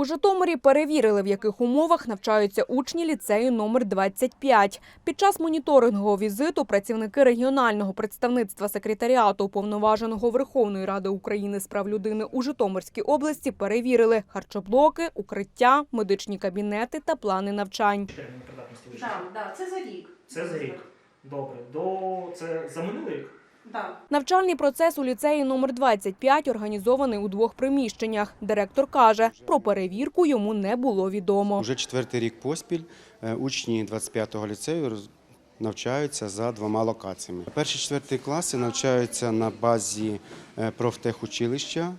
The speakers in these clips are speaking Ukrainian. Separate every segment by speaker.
Speaker 1: У Житомирі перевірили, в яких умовах навчаються учні ліцею номер 25. Під час моніторингового візиту працівники регіонального представництва секретаріату уповноваженого Верховної Ради України з прав людини у Житомирській області перевірили харчоблоки, укриття, медичні кабінети та плани навчань.
Speaker 2: Так, да, це за рік.
Speaker 3: Це за рік. Добре. До це за минулий рік?
Speaker 2: Да.
Speaker 1: Навчальний процес у ліцеї номер 25 організований у двох приміщеннях. Директор каже, про перевірку йому не було відомо.
Speaker 4: Уже четвертий рік поспіль е, учні 25-го ліцею навчаються за двома локаціями. Перші четвертий класи навчаються на базі е, профтехучилища.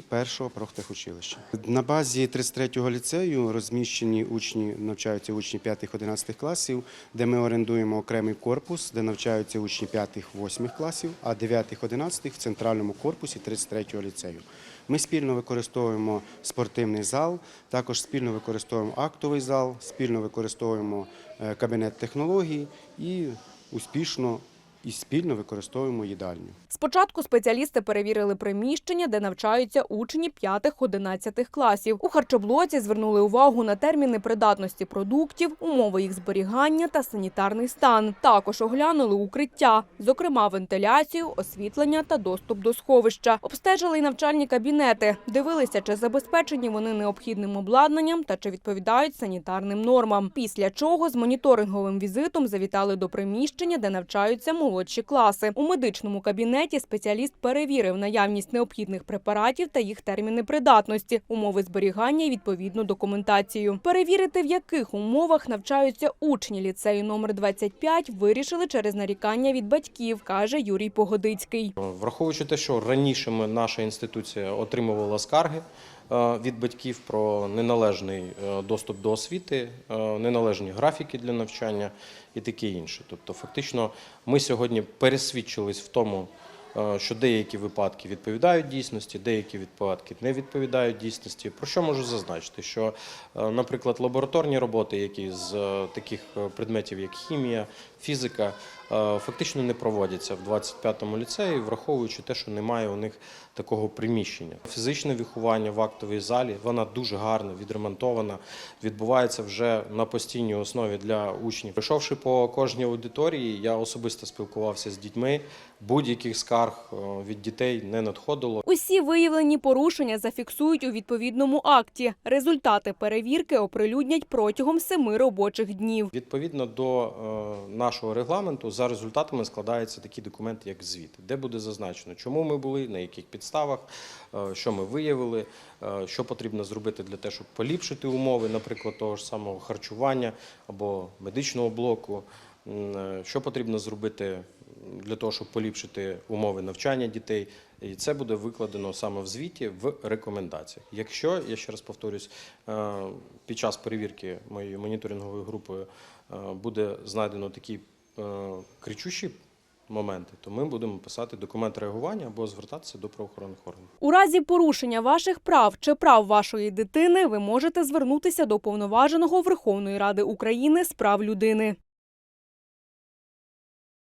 Speaker 4: Першого профтехучилища. На базі 33-го ліцею розміщені учні, навчаються учні 5-11 класів, де ми орендуємо окремий корпус, де навчаються учні 5-8 класів, а 9-11 в центральному корпусі 33-го ліцею. Ми спільно використовуємо спортивний зал, також спільно використовуємо актовий зал, спільно використовуємо е, кабінет технологій і успішно і спільно використовуємо їдальню.
Speaker 1: Спочатку спеціалісти перевірили приміщення, де навчаються учні 5-11 класів. У харчоблоці звернули увагу на терміни придатності продуктів, умови їх зберігання та санітарний стан. Також оглянули укриття, зокрема вентиляцію, освітлення та доступ до сховища. Обстежили й навчальні кабінети, дивилися, чи забезпечені вони необхідним обладнанням та чи відповідають санітарним нормам. Після чого з моніторинговим візитом завітали до приміщення, де навчаються молодші класи. У медичному кабінеті спеціаліст перевірив наявність необхідних препаратів та їх терміни придатності, умови зберігання і відповідну документацію. Перевірити, в яких умовах навчаються учні ліцею номер 25, вирішили через нарікання від батьків, каже Юрій Погодицький.
Speaker 5: Враховуючи те, що раніше наша інституція отримувала скарги від батьків про неналежний е, доступ до освіти, е, неналежні графіки для навчання і таке інше. Тобто, фактично, ми сьогодні пересвідчились в тому, е, що деякі випадки відповідають дійсності, деякі випадки не відповідають дійсності. Про що можу зазначити? Що, е, наприклад, лабораторні роботи, які з е, таких е, предметів, як хімія, фізика, е, фактично не проводяться в 25-му ліцеї, враховуючи те, що немає у них такого приміщення. Фізичне виховання в актовій залі вона дуже гарна, відремонтована, відбувається вже на постійній основі для учнів. Прийшовши по кожній аудиторії, я особисто спілкувався з дітьми. Будь-яких скарг е, від дітей не надходило.
Speaker 1: Усі виявлені порушення зафіксують у відповідному акті. Результати перевірки оприлюднять протягом семи робочих днів.
Speaker 5: Відповідно до е, нашого регламенту, за результатами складається такий документ, як звіт, де буде зазначено, чому ми були, на яких підставах, е, що ми виявили, е, що потрібно зробити для того, щоб поліпшити умови, наприклад, того ж самого харчування або медичного блоку, е, що потрібно зробити для того, щоб поліпшити умови навчання дітей. І це буде викладено саме в звіті в рекомендаціях. Якщо я ще раз повторюсь, під час перевірки моєю моніторинговою групою буде знайдено такі е, кричущі моменти, то ми будемо писати документ реагування або звертатися до правоохоронних органів.
Speaker 1: У разі порушення ваших прав чи прав вашої дитини ви можете звернутися до повноваженого Верховної Ради України з прав людини.